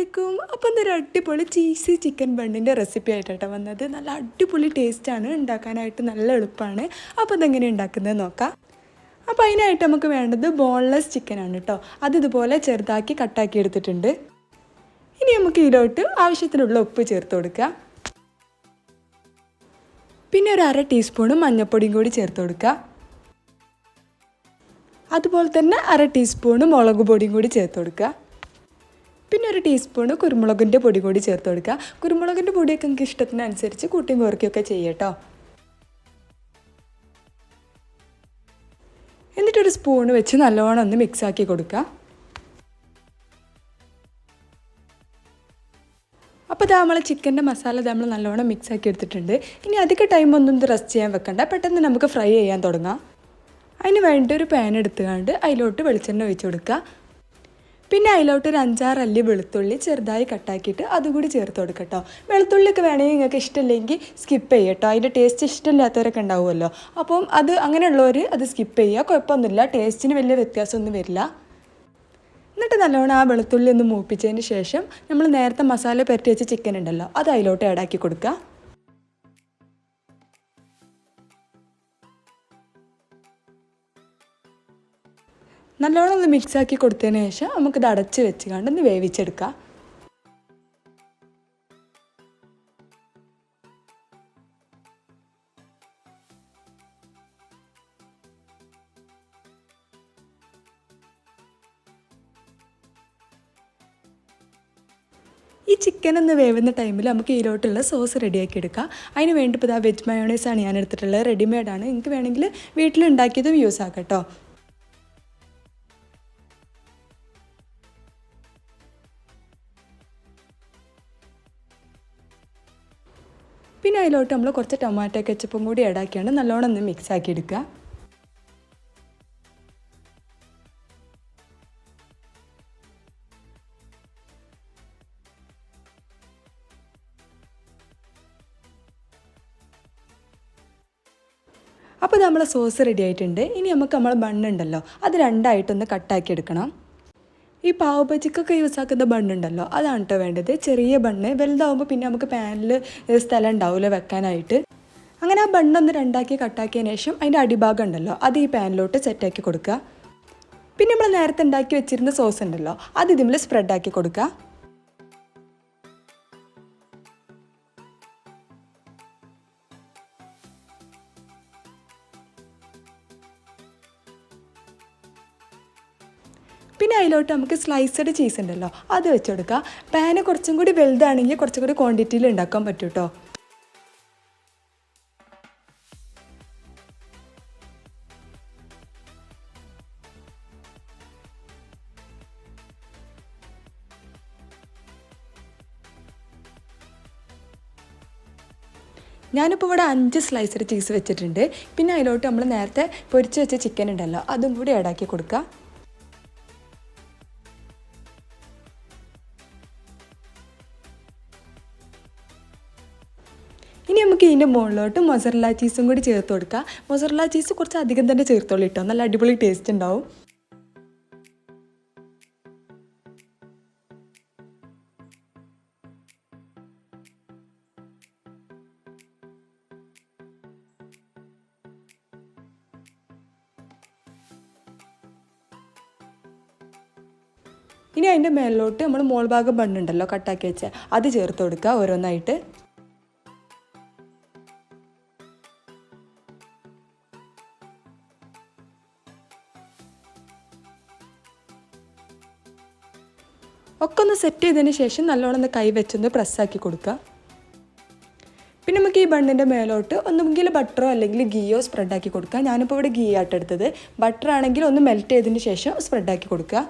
അലൈക്കും അപ്പം എന്തൊരു അടിപൊളി ചീസി ചിക്കൻ ബണ്ണിന്റെ റെസിപ്പി ആയിട്ടാണ് വന്നത്. നല്ല അടിപൊളി ടേസ്റ്റാണ് ഉണ്ടാക്കാനായിട്ട് നല്ല എളുപ്പമാണ് അപ്പോൾ അതെങ്ങനെ ഉണ്ടാക്കുന്നത് നോക്കാം. അപ്പോൾ അതിനായിട്ട് നമുക്ക് വേണ്ടത് ബോൺലെസ് ചിക്കനാണ് കേട്ടോ അത് ഇതുപോലെ ചെറുതാക്കി കട്ടാക്കി എടുത്തിട്ടുണ്ട്. ഇനി നമുക്ക് ഇതിലോട്ട് ആവശ്യത്തിനുള്ള ഉപ്പ് ചേർത്ത് കൊടുക്കുക പിന്നെ ഒരു അര ടീസ്പൂണ് മഞ്ഞൾപ്പൊടിയും കൂടി ചേർത്ത് കൊടുക്കുക അതുപോലെ തന്നെ അര ടീസ്പൂണ് മുളക് പൊടിയും കൂടി ചേർത്ത് കൊടുക്കുക പിന്നെ ഒരു ടീസ്പൂൺ കുരുമുളകിന്റെ പൊടി കൂടി ചേർത്ത് കൊടുക്കുക. കുരുമുളകിന്റെ പൊടിയൊക്കെ നിങ്ങൾക്ക് ഇഷ്ടത്തിനനുസരിച്ച് കൂട്ടിയും കുറയ്ക്കുകയൊക്കെ ചെയ്യട്ടോ എന്നിട്ടൊരു സ്പൂണ് വെച്ച് നല്ലോണം ഒന്ന് മിക്സ് ആക്കി കൊടുക്കുക. അപ്പോൾ ഇത് നമ്മൾ ചിക്കന്റെ മസാല നമ്മൾ നല്ലോണം മിക്സ് ആക്കി എടുത്തിട്ടുണ്ട്. ഇനി അധികം ടൈം ഒന്നും ഇത് റെസ്റ്റ് ചെയ്യാൻ വെക്കണ്ട. പെട്ടെന്ന് നമുക്ക് ഫ്രൈ ചെയ്യാൻ തുടങ്ങാം. അതിന് വേണ്ടി ഒരു പാൻ എടുത്തുകൊണ്ട് അതിലോട്ട് വെളിച്ചെണ്ണ ഒഴിച്ച് കൊടുക്കുക. പിന്നെ അതിലോട്ട് ഒരു അഞ്ചാറ് അല്ലി വെളുത്തുള്ളി ചെറുതായി കട്ടാക്കിയിട്ട് അതുകൂടി ചേർത്ത് കൊടുക്കട്ടോ. വെളുത്തുള്ളിയൊക്കെ വേണമെങ്കിൽ നിങ്ങൾക്ക് ഇഷ്ടമില്ലെങ്കിൽ സ്കിപ്പ് ചെയ്യട്ടോ. അതിന്റെ ടേസ്റ്റ് ഇഷ്ടമില്ലാത്തവരൊക്കെ ഉണ്ടാവുമല്ലോ. അപ്പം അത് അങ്ങനെയുള്ളവർ അത് സ്കിപ്പ് ചെയ്യുക. കുഴപ്പമൊന്നുമില്ല. ടേസ്റ്റിന് വലിയ വ്യത്യാസമൊന്നും വരില്ല. എന്നിട്ട് നല്ലോണം ആ വെളുത്തുള്ളി ഒന്ന് മൂപ്പിച്ചതിന് ശേഷം നമ്മൾ നേരത്തെ മസാല പുരട്ടി വെച്ച ചിക്കൻ ഉണ്ടല്ലോ അത് അതിലോട്ട് ആക്കി കൊടുക്കുക. നല്ലോണം ഒന്ന് മിക്സ് ആക്കി കൊടുത്തതിന് ശേഷം നമുക്കിത് അടച്ച് വെച്ച് കണ്ട് ഒന്ന് വേവിച്ചെടുക്കാം. ഈ ചിക്കൻ ഒന്ന് വേവുന്ന ടൈമിൽ നമുക്ക് ഇതിലോട്ടുള്ള സോസ് റെഡിയാക്കി എടുക്കാം. അതിന് വേണ്ടി ഇപ്പോൾ വെജ് മയോണൈസാണ് ഞാൻ എടുത്തിട്ടുള്ളത്. റെഡിമെയ്ഡാണ് നിങ്ങൾക്ക് വേണമെങ്കിൽ വീട്ടിലുണ്ടാക്കിയതും യൂസ് ആക്കാം കേട്ടോ പിന്നെ അതിലോട്ട് നമ്മൾ കുറച്ച് ടൊമാറ്റോ കെച്ചപ്പും കൂടി ഇടാക്കിയാണ് നല്ലോണം ഒന്ന് മിക്സ് ആക്കി എടുക്കുക. അപ്പോൾ നമ്മളെ സോസ് റെഡി ആയിട്ടുണ്ട്. ഇനി നമുക്ക് നമ്മൾ ബണ്ണുണ്ടല്ലോ അത് രണ്ടായിട്ടൊന്ന് കട്ടാക്കി എടുക്കണം. ഈ പാവ് ബജിക്കൊക്കെ യൂസ് ആക്കുന്ന ബണ്ണുണ്ടല്ലോ അതാണ് കേട്ടോ വേണ്ടത്. ചെറിയ ബണ്ണ് വലുതാവുമ്പോൾ പിന്നെ നമുക്ക് പാനിൽ സ്ഥലം ഉണ്ടാവില്ല വെക്കാനായിട്ട്. അങ്ങനെ ആ ബണ്ണൊന്ന് രണ്ടാക്കി കട്ടാക്കിയതിന് ശേഷം അതിന്റെ അടിഭാഗം ഉണ്ടല്ലോ അത് ഈ പാനിലോട്ട് സെറ്റാക്കി കൊടുക്കുക. പിന്നെ നമ്മൾ നേരത്തെ ഉണ്ടാക്കി വെച്ചിരുന്ന സോസ് ഉണ്ടല്ലോ അത് ഇതിൽ സ്പ്രെഡാക്കി കൊടുക്കുക. പിന്നെ അതിലോട്ട് നമുക്ക് സ്ലൈസഡ് ചീസ് ഉണ്ടല്ലോ അത് വെച്ച് കൊടുക്കുക പാന് കുറച്ചും കൂടി വലുതാണെങ്കിൽ കുറച്ചും കൂടി ക്വാണ്ടിറ്റിയിൽ ഉണ്ടാക്കാൻ പറ്റും കേട്ടോ ഞാനിപ്പോൾ ഇവിടെ അഞ്ച് സ്ലൈസഡ് ചീസ് വെച്ചിട്ടുണ്ട്. പിന്നെ അതിലോട്ട് നമ്മൾ നേരത്തെ പൊരിച്ച് വെച്ച ചിക്കൻ ഉണ്ടല്ലോ അതും കൂടി ആഡാക്കി കൊടുക്കുക നമുക്ക് ഇതിന്റെ മുകളിലോട്ട് മൊസറല്ല ചീസും കൂടി ചേർത്ത് കൊടുക്കുക മൊസറല്ല ചീസ് കുറച്ച് അധികം തന്നെ ചേർത്തോളൂ കേട്ടോ. നല്ല അടിപൊളി ടേസ്റ്റ് ഉണ്ടാവും. ഇനി അതിന്റെ മേലിലോട്ട് നമ്മൾ മോൾ ഭാഗം ബണ്ണുണ്ടല്ലോ കട്ടാക്കി വെച്ച. അത് ചേർത്ത് കൊടുക്കുക ഓരോന്നായിട്ട്. ഒക്കെ ഒന്ന് സെറ്റ് ചെയ്തതിന് ശേഷം നല്ലോണം ഒന്ന് കൈ വെച്ചൊന്ന് പ്രസ്സാക്കി കൊടുക്കുക. പിന്നെ നമുക്ക് ഈ ബണ്ണിന്റെ മേലോട്ട് ഒന്നുമെങ്കിൽ ബട്ടറോ അല്ലെങ്കിൽ ഗീയോ സ്പ്രെഡാക്കി കൊടുക്കുക. ഞാനിപ്പോൾ ഇവിടെ ഗീ ആട്ട് എടുത്തത്. ബട്ടർ ആണെങ്കിൽ ഒന്ന് മെൽറ്റ് ചെയ്തതിന് ശേഷം സ്പ്രെഡാക്കി കൊടുക്കുക.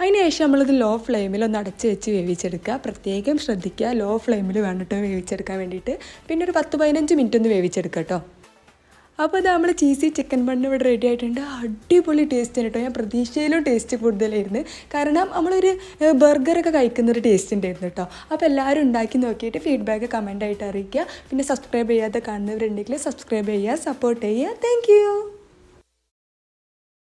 അതിനുശേഷം നമ്മളിത് ലോ ഫ്ലെയിമിൽ ഒന്ന് അടച്ച് വെച്ച് വേവിച്ചെടുക്കുക. പ്രത്യേകം ശ്രദ്ധിക്കുക. ലോ ഫ്ലെയിമിൽ വേണ്ടിട്ട് വേവിച്ചെടുക്കാൻ വേണ്ടിയിട്ട്. പിന്നെ ഒരു പത്ത് പതിനഞ്ച് മിനിറ്റ് ഒന്ന് വേവിച്ചെടുക്കുക കേട്ടോ അപ്പോൾ ഇത് നമ്മൾ ചീസി ചിക്കൻ ബണ്ണ് ഇവിടെ റെഡി ആയിട്ടുണ്ട്. അടിപൊളി ടേസ്റ്റ് കേട്ടോ. ഞാൻ പ്രതീക്ഷയിലും ടേസ്റ്റ് കൂടുതലായിരുന്നു. കാരണം നമ്മളൊരു ബർഗറൊക്കെ കഴിക്കുന്ന ഒരു ടേസ്റ്റ് ഉണ്ടായിരുന്നു കേട്ടോ. അപ്പോൾ എല്ലാവരും ഉണ്ടാക്കി നോക്കിയിട്ട് ഫീഡ്ബാക്ക് കമന്റ് ആയിട്ട് അറിയിക്കുക. പിന്നെ സബ്സ്ക്രൈബ് ചെയ്യാതെ കാണുന്നവരുണ്ടെങ്കിൽ സബ്സ്ക്രൈബ് ചെയ്യുക സപ്പോർട്ട് ചെയ്യുക. താങ്ക്